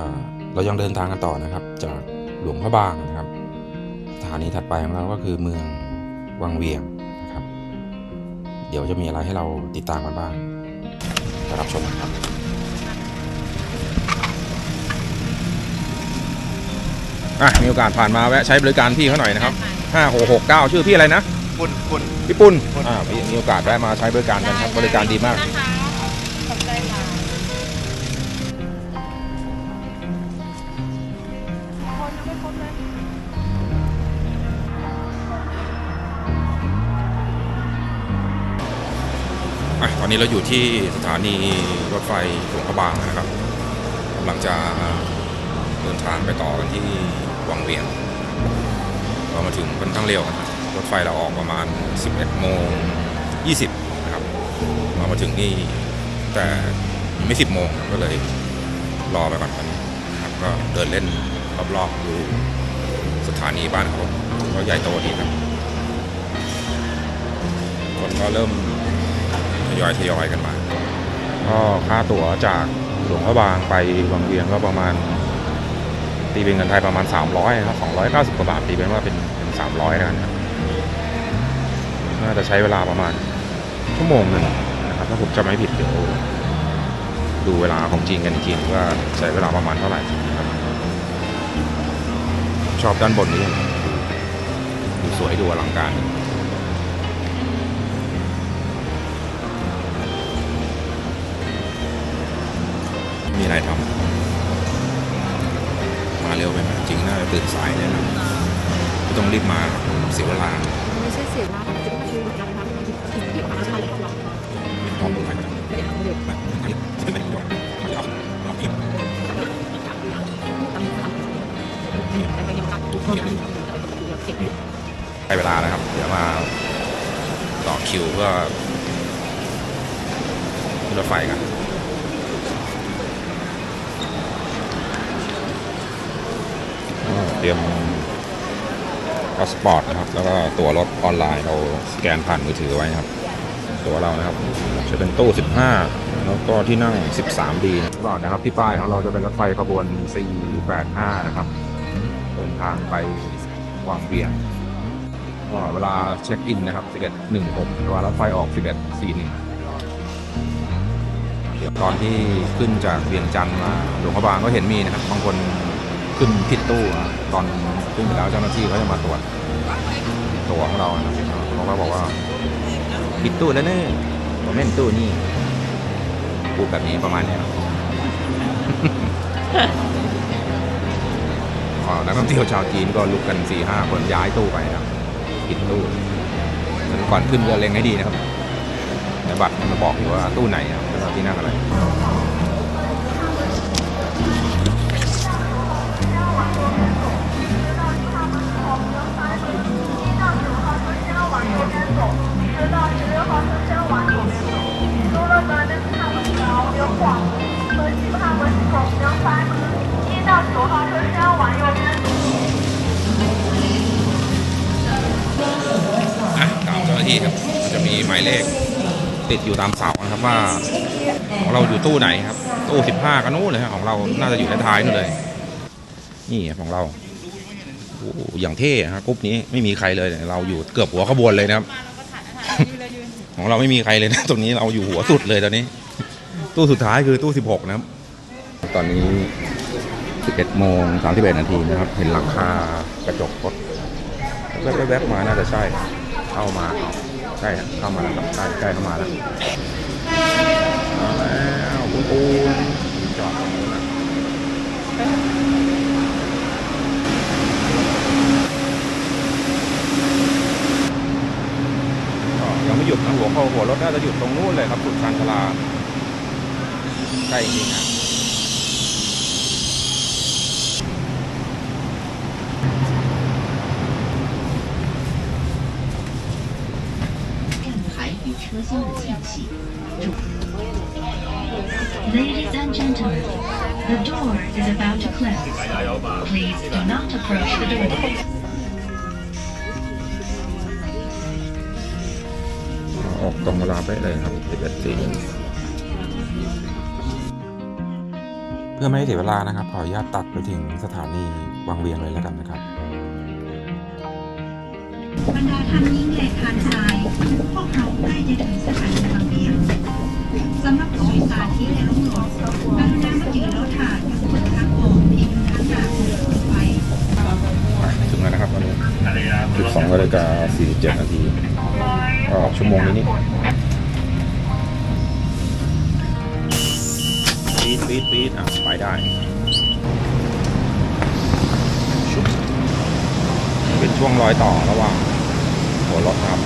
อ่าเรายังเดินทางกันต่อนะครับ จากหลวงพระบางนะครับสถานีถัดไปของเราก็คือเมืองวังเวียงนะครับ เดี๋ยวจะมีอะไรให้เราติดตามกันบ้างไปรับชมกันครับอะมีโอกาสผ่านมาแวะใช้บริการพี่เขาหน่อยนะครับ5669ชื่อพี่อะไรนะคุณคุณพี่ปุ้นอ่ามีมีโอกาสแวะมาใช้บริการกันครับบริการดีมาก นะคะ อะตอนนี้เราอยู่ที่สถานีรถไฟหลวงพระบางนะครับกำลังจะเดินทางไปต่อกันที่วังเวียงเรามาถึงค่อนข้างเร็วนะครับรถไฟเราออกประมาณ 11 โมง 20 นะครับ เรามาถึงนี่แต่ไม่ 10 โมงก็เลยรอไปก่อนตอนนี้นะครับก็เดินเล่นรอบๆดูสถานีบ้านเขาก็ใหญ่โตดีครับคนก็เริ่ม ยอยทยอยกันมาก็ค่าตั๋วจากหลวงพระบางไปวังเวียงก็ประมาณ ตีเป็นเงินไทยประมาณ 300ครับ290กว่าบาทตีเป็นว่าเป็นเป็น300แล้วกันครับน่าจะใช้เวลาประมาณชั่วโมงหนึ่งนะครับถ้าผมจำไม่ผิดเดี๋ยวดูเวลาของจริงกันอีกทีนึงว่าใช้เวลาประมาณเท่าไหร่ครับชอบด้านบนนี้ดูสวยดูอลังการ มีอะไรทำมาเร็วไปไหมจริงน่าจะตื่นสายแน่นอนไม่ต้องรีบมาเสียเวลาไม่ใช่เสียมากนะจะคือการทำที่ที่มาใช่หรอพร้อมดูใครก็ได้เด็กเด็กไม่ไม่ไม่ไม่ยอมไม่ยอมเอาเก็บแต่ก็ยังตัดทุกคนเก็บใช้เวลานะครับ เดี๋ยวมาต่อคิวเพื่อรถไฟกัน เตรียมพาสปอร์ตนะครับ แล้วก็ตั๋วรถออนไลน์เราสแกนผ่านมือถือไว้นะครับ ตั๋วเรานะครับ จะเป็นตู้ 15 แล้วก็ที่นั่ง 13ดีก่อนนะครับที่ป้ายของเราจะเป็นรถไฟขบวน 485 นะครับเดินทางไปวังเวียงก็เวลาเช็คอินนะครับ 11.16เวลารถไฟออก 11.41เดี๋ยวตอนที่ขึ้นจากเวียงจันทร์มาหลวงพระบางก็เห็นมีนะครับบางคน ขึ้นผิดตู้อะตอนขึ้นไปแล้วเจ้าหน้าที่เขาจะมาตรวจตัวของเรานะครับเขาก็บอกว่าผิดตู้แล้วเนี่ยผมไม่นตู้นี่พูดแบบนี้ประมาณนี้ครับอ่านักท่องเที่ยวชาวจีนก็ลุกกัน4ี่ห้าคนย้ายตู้ไปนะครับผิดตู้งั้นก่อนขึ้นเรือเล็งให้ดีนะครับในบัตรมันบอกอยู่ว่าตู้ไหนครับแล้วที่นั่งอะไร อะตามเจ้าหน้าที่ครับ จะมีหมายเลขติดอยู่ตามเสานะครับว่าของเราอยู่ตู้ไหนครับ ตู้ 15กันนู้นเลยครับของเราน่าจะอยู่ท้ายๆนู่นเลย นี่ของเราโอ้โหอย่างเท่ครับกรุ๊ปนี้ไม่มีใครเลยเราอยู่เกือบหัวขบวนเลยนะครับ ของเราไม่มีใครเลยนะตรงนี้เราอยู่หัวสุดเลยตอนนี้ ตู้สุดท้ายคือตู้16นะครับ ตอนนี้ 11โมง31นาทีนะครับ เห็นหลังคากระจกรถแวบๆๆมาน่าจะใช่ เข้ามาเอาใช่เข้ามาแล้วใกล้ใกล้เข้ามาแล้วมาแล้วคุณปูนจอดตรงนู้นนะก็ ยังไม่หยุดนะหัวเข้าหัวรถน่าจะหยุดตรงนู้นเลยครับสุดชานชาลาใกล้จริงๆนะ 站台与车厢的间隙。Ladies and gentlemen, the door is about to close. Please do not approach the door. ตรงเวลาเป๊ะเลยครับ11สี่พื่อไม่ให้เสียเวลานะครับ ขออนุญาตตัดไปถึงสถานีวังเวียงเลยแล้วกันนะครับบรรดาท่านยิ่งใหญ่ทานชายพวกเราใกล้จะถึงสถานีบางเวียงสำหรับผู้โดยสารที่ได้ร่วมรถกรุณามาถือรถถ่านอยู่บนทางโค้งที่อยู่ทางหน้าของรถไฟถึงแล้วนะครับตอนนี้สิบสองนาฬิกาสี่สิบเจ็ดนาทีก็ ชั่วโมงนี้นี่ปีดปีดปีดอะ ไปได้ชุบเป็นช่วงรอยต่อระหว่างหัวรถครับ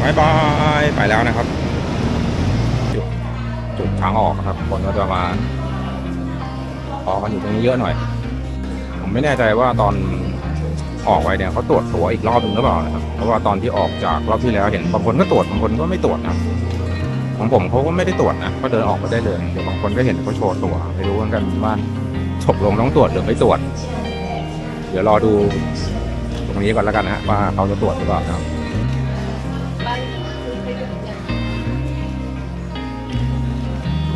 บายบาย ไปแล้วนะครับ จุดจุดทางออกครับ คนก็จะมาออกกันอยู่ตรงนี้เยอะหน่อย ผมไม่แน่ใจว่าตอน ออกไปเนี่ยเขาตรวจตัวอีกรอบหนึ่งหรือเปล่านะครับเพราะว่าตอนที่ออกจากรอบที่แล้วเห็นบางคนก็ตรวจบางคนก็ไม่ตรวจนะของผมเขาก็ไม่ได้ตรวจนะก็เดินออกมาได้เลยเดี๋ยวบางคนก็เห็นเขาโชว์ตัวไม่รู้เหมือนกันว่าตกลงต้องตรวจหรือไม่ตรวจ เดี๋ยวรอดูตรงนี้ก่อนแล้วกันนะฮะว่าเขาจะตรวจหรือเปล่าครับ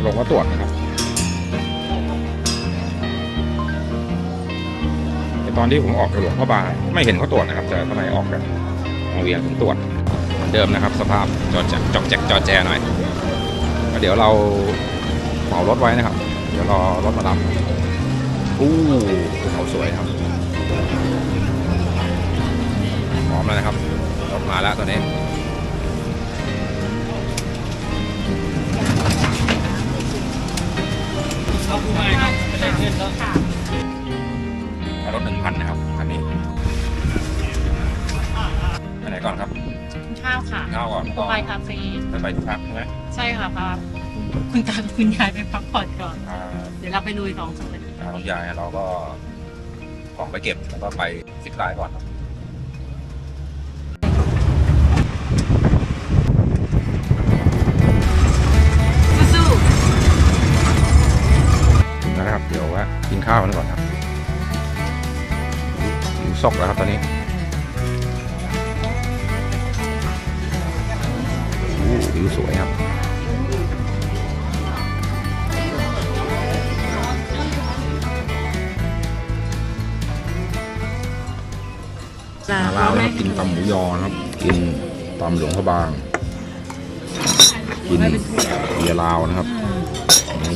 ลงว่าตรวจนะครับ ตอนที่ผมออกจากหลวงพ่อบางไม่เห็นเขาตรวจนะครับแต่ทำไมออกกันโรงเรียนถึงตรวจเหมือนเดิมนะครับ สภาพจอดแจกจอกแจกจอแจหน่อยเดี๋ยวเราเหมารถไว้นะครับ เดี๋ยวรอรถมารับอู้ภูเขาสวยครับพร้อมแล้วนะครับรถมาแล้วตอนนี้ร ถหนึ่งพันนะครับคันนี้ไปไหนก่อนครับข้าวค่ะข้าวก่อนโปรไฟคาเฟ่ไปไปที่พักใช่ไหมใช่ค่ะพาคุณตากับคุณยายไปพักผ่อนก่อน อ่าเดี๋ยวเราไปลุยสองสามวันทางคุณยายเราก็ของไปเก็บแล้วก็ไปซิปไลน์ก่อนสู้ถึงแล้วนะครับ เดี๋ยวว่ากินข้าวกันก่อนครับหิว ซอกแล้วครับตอนนี้วิวสวยครับมาลาวนะครับกินตำหมูยอนะครับ กินตำหลวงพระบาง กินเบียร์ลาวนะครับ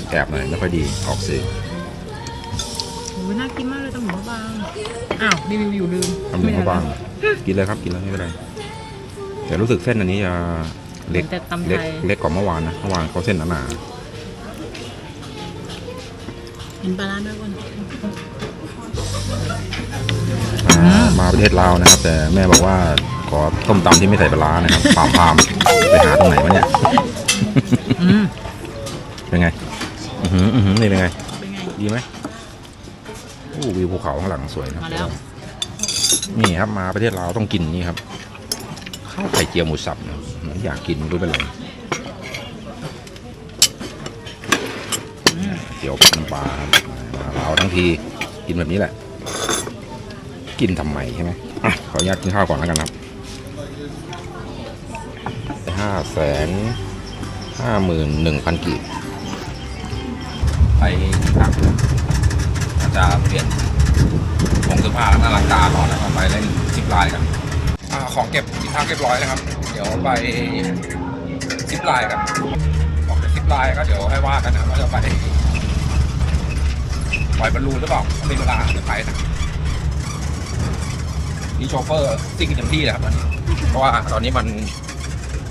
แอบหน่อยไม่ค่อยดีออกสื่อโอ้น่ากินมาก อ้าวรีวิวอยู่ลืมตำหลวงพระบางกินเลยครับกินเลยไม่เป็นไรแต่รู้สึกเส้นอันนี้จะเล็กแต่ตำไทเล็กยเล็กกว่าเมื่อวานนะเมื่อวานเขาเส้นหนาเห็นปลาร้าด้วยวันๆมามาประเทศลาวนะครับ แต่แม่บอกว่าขอต้มตำที่ไม่ใส่ปลาร้านะครับปามพามไปหาตรงไหนวะเนี่ยอืมเป็นไง อือหืออือหือนี่เป็นไงเป็นไงดีไหมโอ้วิวภู เขาข้างหลังสวยนะมาแล้วนี่ครับมาประเทศลาวต้องกินนี่ครับข้าวไข่เจียวหมูสับนะอยากกินไม่รู้เป็นไรเจียวน้ำปลาครับมาลาวทั้งทีกินแบบนี้แหละ กินทำไมใช่ไหมอะขออนุญาตกินข้าวก่อนแล้วกันครับห้าแสนห้าหมื่นหนึ่งพันกีบไปครับอาจจะเปลี่ยน ผมเสื้อผ้าแล้วก็ล้างตาก่อนแล้วก็ไปเล่นซิปไลน์กันอของเก็บที่พักเรียบร้อยนะครับ เดี๋ยวไปซิปไลน์กันออกจากซิปไลน์ก็เดี๋ยวให้ว่ากันนะว่าจะไปปล่อยบอลลูนหรือเปล่าถ้ามีเวลาจะไปนะนี่โชเฟอร์ซิ่งเต็มที่เลยครับตอนนี้เพราะว่าตอนนี้มัน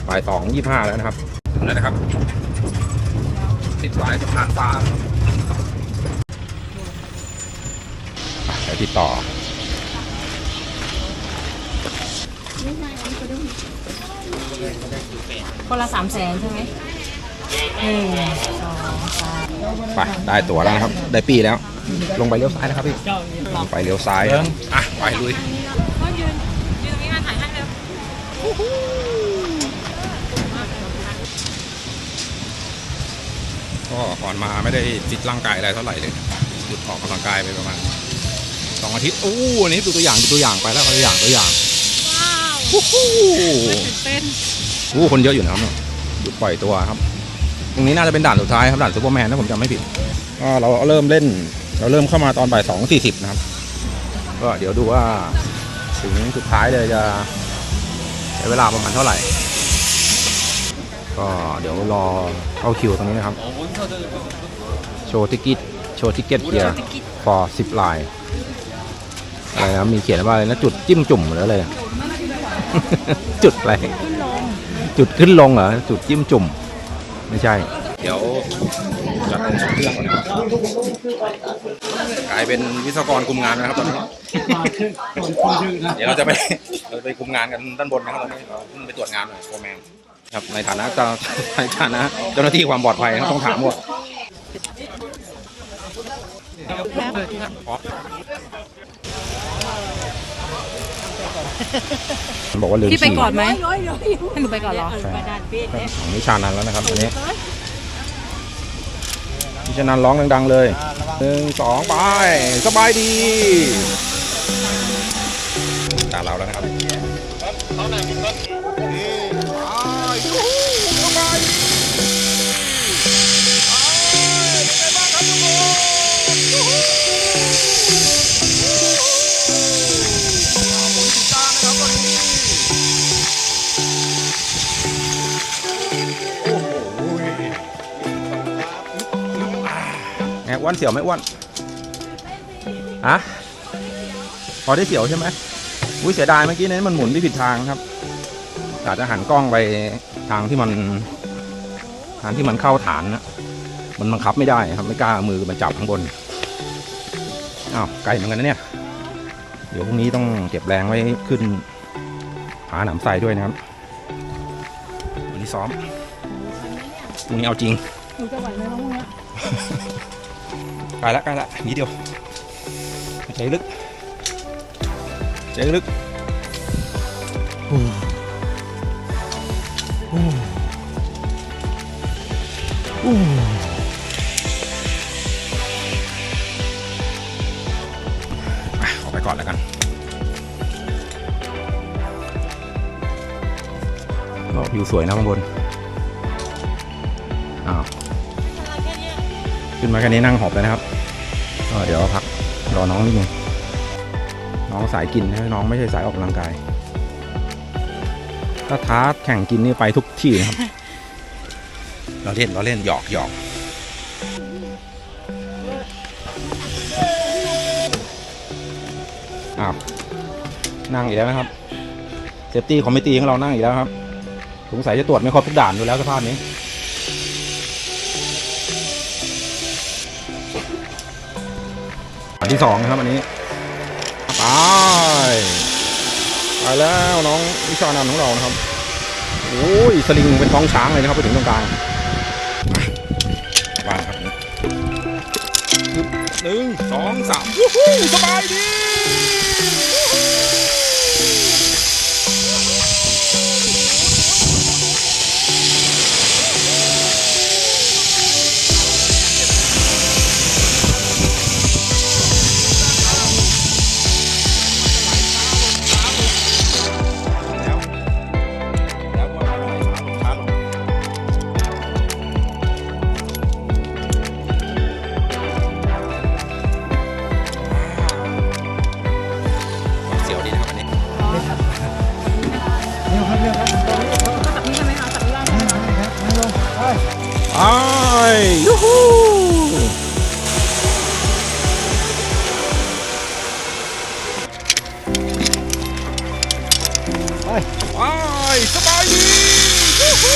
บ่ายสองยี่ห้าแล้วนะครับถึงแล้วนะครับซิปไลน์สะพานปลาอะเดี๋ยว ติดต่อ คนละสามแสนใช่ไหมหนึ่งสองสามไป ได้ตั๋วแล้วนะครับ ได้ปีแล้ว ลงไปเลี้ยวซ้ายนะครับพี่ลงไปเลี้ยวซ้ายอะไปลุย ก็ยืนยืนตรงนี้มาถ่ายให้เร็วก็ก่อนมาไม่ได้ฟิตร่างกายอะไรเท่าไหร่เลยหยุดออกกำลังกายไปประมาณ สองอาทิตย์อู้อันนี้ดูตัวอย่างดูตัวอย่างไปแล้วตัวอย่างตัวอย่างว้าวฮู้ฮู้ตื่นเต้นอู้คนเยอะอยู่นะครับเนี่ยหยุดปล่อยตัวครับโอ้ตรงนี้น่าจะเป็นด่านสุดท้ายครับด่านซูเปอร์แมนถ้าผมจำไม่ผิดก็เราเริ่มเล่น เราเริ่มเข้ามาตอนบ่ายสองสี่สิบนะครับ ก็เดี๋ยวดูว่าถึงสุดท้ายเลยจะใช้เวลาประมาณเท่าไหร่ ก็เดี๋ยวรอเข้าคิวตรงนี้นะครับ โชว์ทิกเก็ตโชว์ทิกเก็ตเกียร์ for สิบลาย อะไรนะมีเขียนว่าอะไรนะจุดจิ้มจุ่มหรืออะไรจุดอะไรจุดขึ้นลงเหรอจุดจิ้มจุ่ม ไม่ใช่ เดี๋ยวจัดเป็นสองเครื่องก่อนนะครับกลายเป็นวิศวกรคุมงานนะครับตอนนี้เดี๋ยวเราจะไปเราจะไปคุมงานกันด้านบนนะครับตอนนี้เราเพิ่งไปตรวจงานหน่อยโฟร์แมนครับในฐานะเจ้าในฐานะเจ้าหน้าที่ความปลอดภัยนะครับต้องถามหมด มันบอกว่าลืมพี่ไปฉี่ก่อนไหมให้หนูไปก่อนเหรอใช่ของนิชานันแล้วนะครับอันนี้นิชานันร้องดัง ๆ เลยหนึ่งสองไปสบายดีตาเราแล้วนะครับแอบอ้ วนเสียวไหม่อ้วนฮะพอได้เสียวใช่ไหมอุ้ยเสียดายเมื่อกี้นั้นมันหมุนไปผิดทางครับอาจจะหันกล้องไปทางที่มันทางที่มันเข้าฐานนะมันบังคับไม่ได้ครับไม่กล้าเอามือมาจับข้างบนอ้าวไกลเหมือนกันนะเนี่ย เดี๋ยวพรุ่งนี้ต้องเก็บแรงไว้ขึ้นผาหนามไทรด้วยนะครับวันนี้ซ้อมพรุ่งนี้เอาจริงหนูจะไหวไหมน้องเนี่ยใกล้ละใกล้ละนิดเดียวใจลึกใจลึกอู้อู้อู้อะออกไปก่อนแล้วกันก็วิวสวยนะข้างบน ขึ้นมาแค่นี้นั่งหอบเลยนะครับก็เดี๋ยวพักรอน้องนิดนึงน้องสายกินนะน้องไม่ใช่สายออกกำลังกาย ถ้าท้าแข่งกินนี่ไปทุกที่นะครับ เราเล่นเราเล่นหยอกหยอกอ้าวนั่งอีกแล้วนะครับเซฟตี้คอมมิตี้ของเรานั่งอีกแล้วครับ สงสัยจะตรวจไม่ครบทุกด่านดูแล้วสภาพนี้ ที่สองครับอันนี้ไปไปแล้วน้องวิชานันของเรานะครับโอ้ยสลิงเป็นท้องช้างเลยนะครับไปถึงตรงกลางวางครับหนึ่งสองสามวู้ฮู้สบายดี ยูฮูไปไปสบายดียูฮู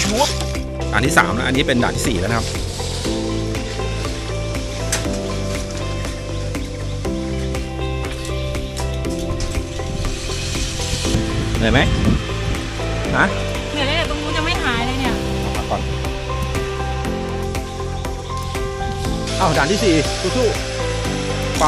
ชวบด่านที่สามแล้วอันนี้เป็นด่านที่สี่แล้วนะครับ นื่อยไหมฮะเหนื่อยเลยตรงนู้นยังไม่หายเลยเนี่ยพักก่อนเอ้าด่านที่สี่สู้ๆไป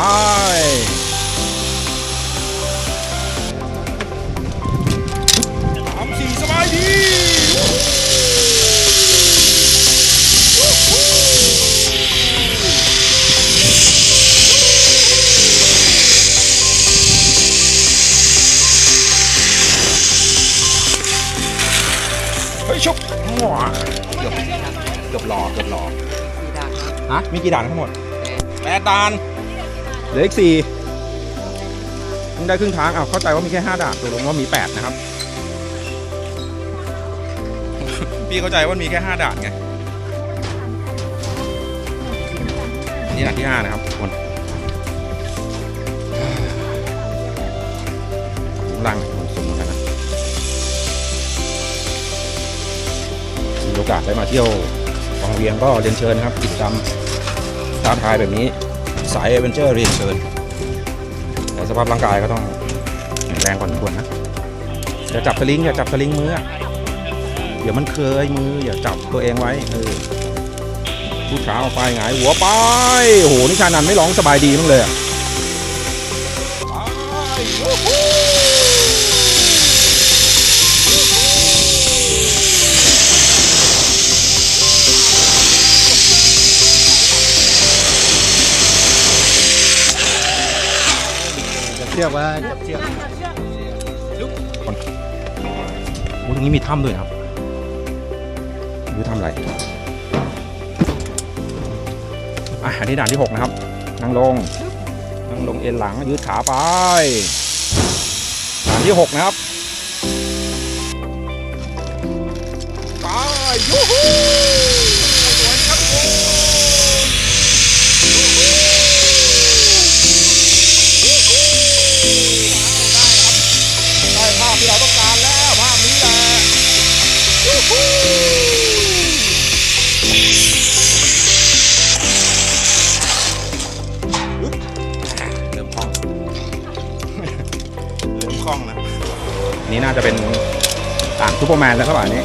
กี่ด่านทั้งหมดแปดด่านเหลืออีกสี่เพิ่งได้ครึ่งทางอ้าวเข้าใจว่ามีแค่ห้าด่านตกลงว่ามีแปดนะครับ พี่เข้าใจว่ามีแค่ห้าด่านไงนี่ด่านที่ห้านะครับทุกคนล่างมันสูงเหมือนกันนะมีโอกาสได้มาเที่ยววังเวียงก็เรียนเชิญครับกิจกรรม ท้าทายแบบนี้ สายเอเวนเจอร์เรียนเชิญแต่สภาพร่างกายก็ต้องแรงกว่านี้ควรนะอย่าจับสลิงอย่าจับสลิงมืออะเดี๋ยวมันเคยมือ อย่าจับตัวเองไว้เออผู้ขาออกไปหงายหัวไปโอ้โหนิชานันไม่ร้องสบายดีมั้งเลย ชือกว่าจับเชือกโอ้ตรงนี้มีถ้ำด้วยนะครับดูถ้ำอะไรอะอันนี้ด่านที่ 6 นะครับนั่งลงนั่งลงเอ็นหลังยืดขาไปด่านที่ 6 นะครับไปยูฮู น่าจะเป็นต่างซูเปอร์แมนแล้วครับอันนี้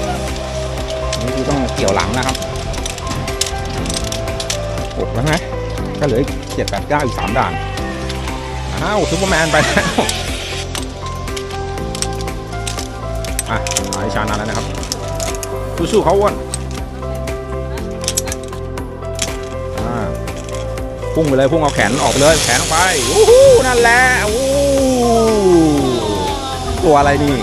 นี่คือต้องเกี่ยวหลังนะครับหกแล้วไงก็เหลืออีกเจ็ดแปดเก้าอีกสามด่านอ้าวซูเปอร์แมนไปแล้วอะหายชานาแล้วนะครับสู้ๆเขาอ้วนอ่าพุ่งไปเลยพุ่งเอาแขนออกไปเลยแขนออกไปวู้ฮู้นั่นแหละวู้ตัวอะไรนี่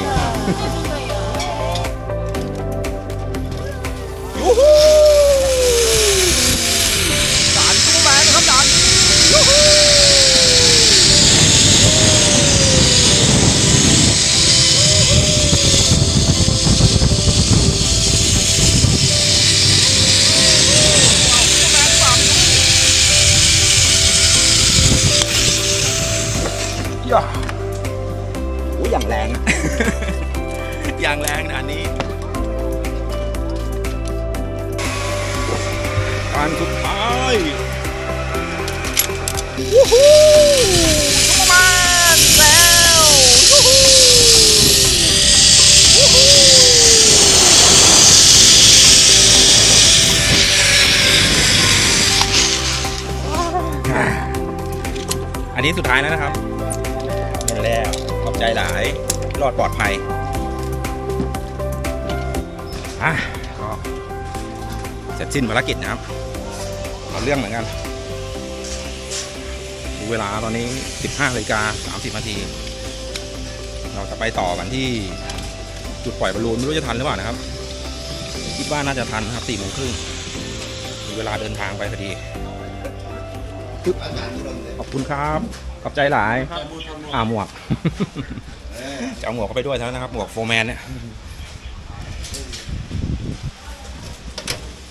นนี้สุดท้ายแล้วนะครับเห็นแล้วขอบใจหลายรอดปลอดภัยอะก็เสร็จสิ้นภารกิจนะครับเอาเรื่องเหมือนกันดูเวลาตอนนี้ 15นาฬิกา30นาทีเราจะไปต่อกันที่จุดปล่อยบอลลูนไม่รู้จะทันหรือเปล่านะครับ คิดว่าน่าจะทันนะครับ4โมงครึ่งมีเวลาเดินทางไปพอดี ปึ๊บขอบคุณครับ ขอบใจหลาย อ่าหมวก จะเอาหมวกเข้าไปด้วยเท่านั้นนะครับ หมวกโฟร์แมนเนี่ย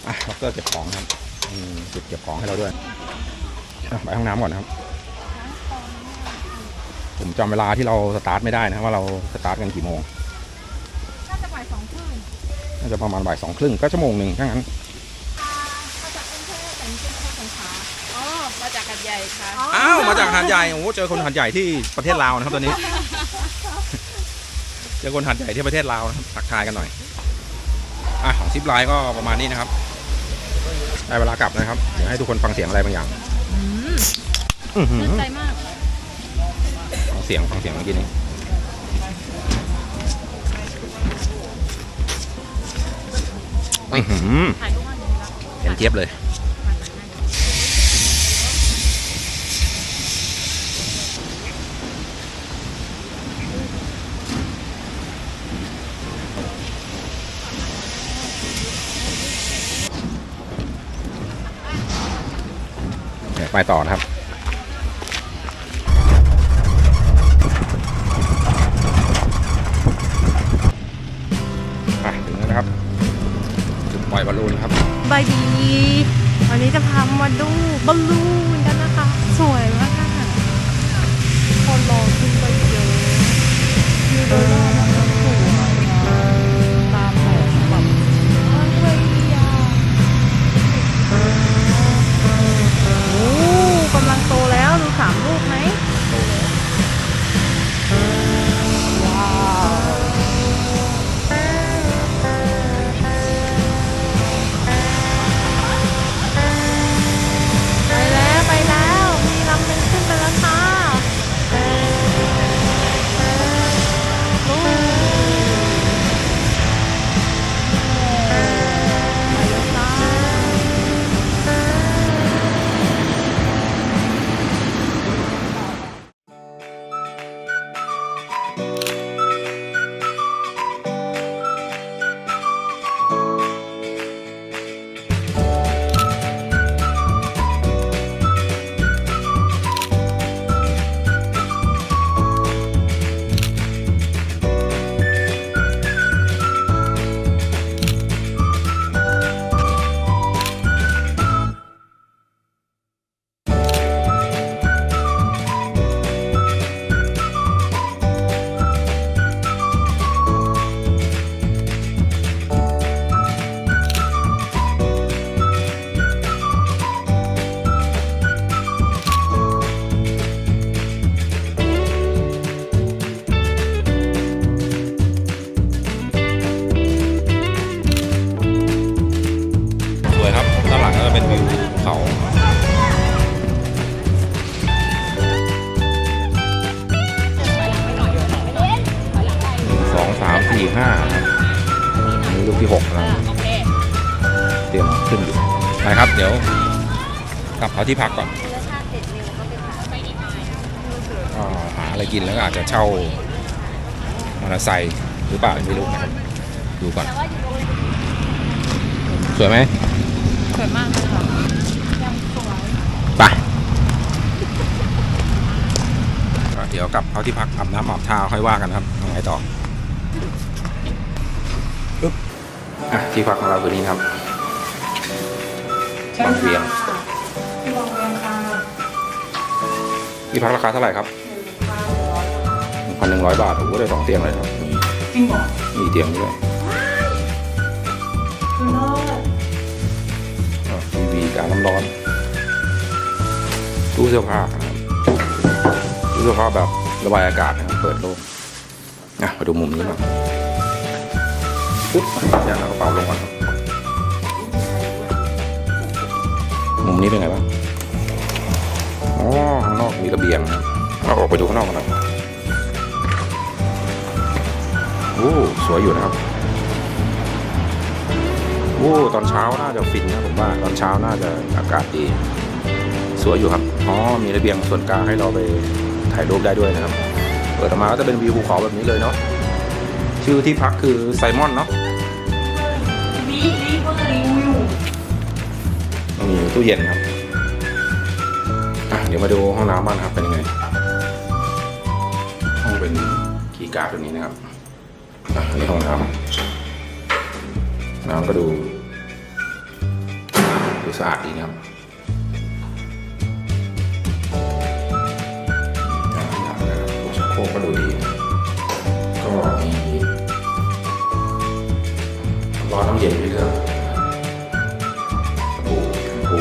อะล็อกเกอร์เก็บของนะครับมีจุดเก็บของให้เราด้วยอะไปห้องน้ำก่อนนะครับ ผมจำเวลาที่เราสตาร์ทไม่ได้นะครับว่าเราสตาร์ทกันกี่โมง น่าจะบ่ายสองครึ่ง น่าจะประมาณบ่ายสองครึ่งก็ชั่วโมงหนึ่งถ้างั้น ค่ะ อ้าวมาจากหาดใหญ่โอ้โหเจอคนหาดใหญ่ที่ประเทศลาวนะครับตอนนี้ เจอคนหาดใหญ่ที่ประเทศลาวนะครับทักทายกันหน่อยอะของซิปไลน์ก็ประมาณนี้นะครับได้เวลากลับนะครับเดี๋ยวให้ทุกคนฟังเสียงอะไรบางอย่างอืมอื้อหือชื่นใจมาก ฟังเสียงฟังเสียงเมื่อกี้นี้อื้อหือถ่ายรูปมาหนึ่งแล้วเห็นเจี๊ยบเลย ไปต่อนะครับไปถึงแล้วนะครับจุดปล่อยบอลลูนครับบายดี วันนี้จะพามาดูบอลลูน เอาที่พักก่อนก็หาอะไรกินแล้วก็อาจจะเช่ามอเตอร์ไซค์หรือเปล่าไม่รู้นะครับดูก่อน สวยไหมสวยมากเลยค่ะไปก็เดี๋ยวกลับเข้าที่พักอาบน้ำอาบท่าค่อยว่ากันครับยังไงต่ออึ๊บอะที่พักของเราคือนี้ครับบางเวียง ที่พักราคาเท่าไหร่ครับหนึ่งพันหนึ่งร้อยบาทโอ้โหได้สองเตียงเลยครับมีจริงเหรอมีเตียงด้วยทีวีการน้ำร้อนตู้เสื้อผ้านะครับตู้เสื้อผ้าแบบระบายอากาศนะครับเปิดโล่งอะมาดูมุมนี้หน่อยปุ๊บอย่าเอากระเป๋าลงก่อนครับมุมนี้เป็นไงบ้างอ๋อข้างนอก มีระเบียงนะครับเอาออกไปดูข้างนอกกันหน่อยโอ้สวยอยู่นะครับโอ้ตอนเช้าน่าจะฟินนะผมว่าตอนเช้าน่าจะอากาศดี สวยอยู่ครับอ๋อมีระเบียงส่วนกลางให้เราไปถ่ายรูปได้ด้วยนะครับเปิดออกมาก็จะเป็นวิวภูเขาแบบนี้เลยเนาะชื่อที่พักคือไซมอนเนาะมีตู้เย็นครับอะ เดี๋ยวมาดูห้องน้ำบ้างนครับเป็นยังไง ห้องเป็นคีการ์ดแบบนี้นะครับอันนี้ห้องน้ำน้ำก็ดู ดูสะอาดดีนะครับการอาบน้ำนะครับชักโครกก็ดูดี ก็มีร้อนน้ำเย็นให้เลือกสบู่แชมพู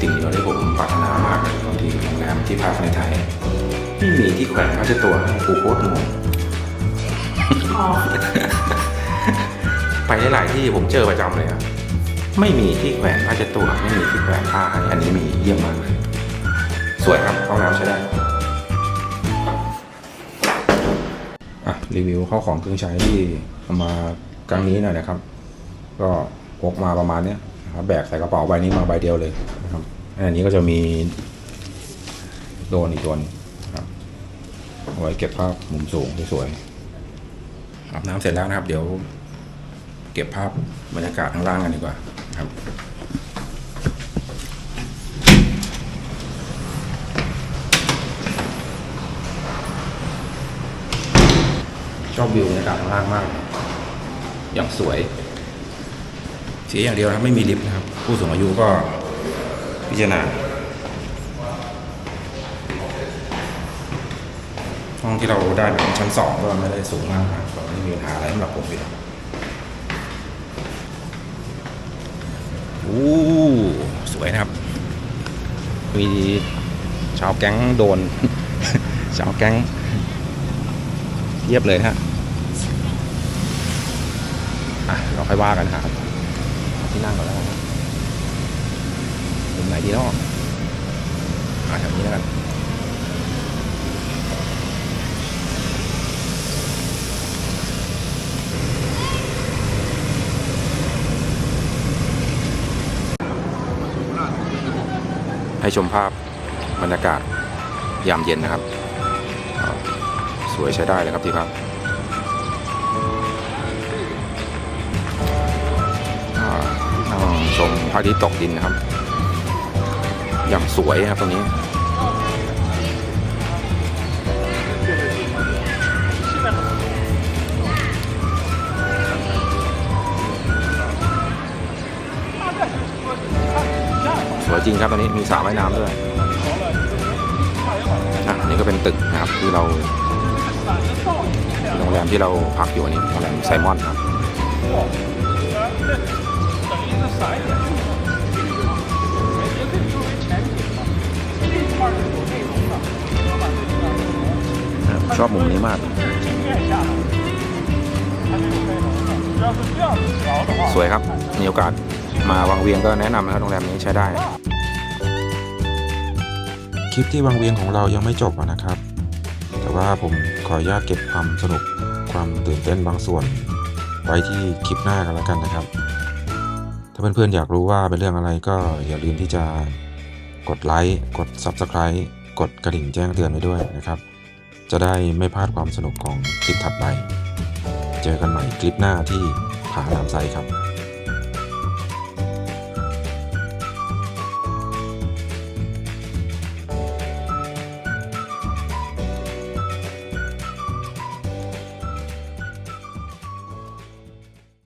สิ่งเดียวที่ผมปรารถนามากเลยบางทีโรงแรมที่พักในไทยไม่มีที่แขวนผ้าเช็ดตัวให้ปูโคตรงงไปหลายที่ผมเจอประจำเลยอะไม่มีที่แขวนผ้าเช็ดตัวไม่มีที่แขวนผ้าให้อันนี้มีเยี่ยมมากเลยสวยครับห้องน้ำใช้ได้รีวิวข้าของเครื่องใช้ที่เอามาครั้งนี้หน่อยนะครับ ก็พกมาประมาณเนี้ย แบกใส่กระเป๋าใบนี้มาใบเดียวเลยนะครับอันนี้ก็จะมีโดนอีกตัวนะครับไว้เก็บภาพมุมสูงสวยอาบน้ำเสร็จแล้วนะครับ เดี๋ยว เก็บภาพบรรยากาศข้างล่างกันดีกว่าครับชอบวิวบรรยากาศข้างล่างมาก อย่างสวย เสียอย่างเดียวนะครับไม่มีลิฟต์นะครับ ผู้สูงอายุก็พิจารณาห้องที่เราได้เป็นชั้นสองก็ไม่ได้สูงมากนะครับก็ไม่มีปัญหาอะไรสำหรับผมอยู่แล้วอู้สวยนะครับ มีชาวแก๊งโดน ชาวแก๊งเทียบเลยฮะอะ เราค่อยว่ากันนะครับ ที่นั่งก่อนแล้วกันนะมุมไหนดีเนาะอะแถวนี้แล้วกันให้ชมภาพบรรยากาศยามเย็นนะครับ สวยใช้ได้เลยครับที่พักอ่ พระอาทิตย์ตกดินนะครับ อย่างสวยครับตรงนี้สวยจริงครับตอนนี้มีสระว่ายน้ำด้วยอะอันนี่ก็เป็นตึกนะครับที่เราโรงแรมที่เราพักอยู่อันนี้โรงแรมไซมอนครับ ชอบมุมนี้มาก สวยครับ มีโอกาสมาวังเวียงก็แนะนำนะครับโรงแรมนี้ใช้ได้ คลิปที่วังเวียงของเรายังไม่จบนะครับ แต่ว่าผมขออนุญาตเก็บความสนุกความตื่นเต้นบางส่วน ไว้ที่คลิปหน้ากันแล้วกันนะครับ ถ้าเพื่อนๆอยากรู้ว่าเป็นเรื่องอะไรก็อย่าลืมที่จะกดไลค์ กด Subscribe กดกระดิ่งแจ้งเตือนไว้ด้วยนะครับ จะได้ไม่พลาดความสนุกของคลิปถัดไป เจอกันใหม่คลิปหน้าที่ผาลามไซครับ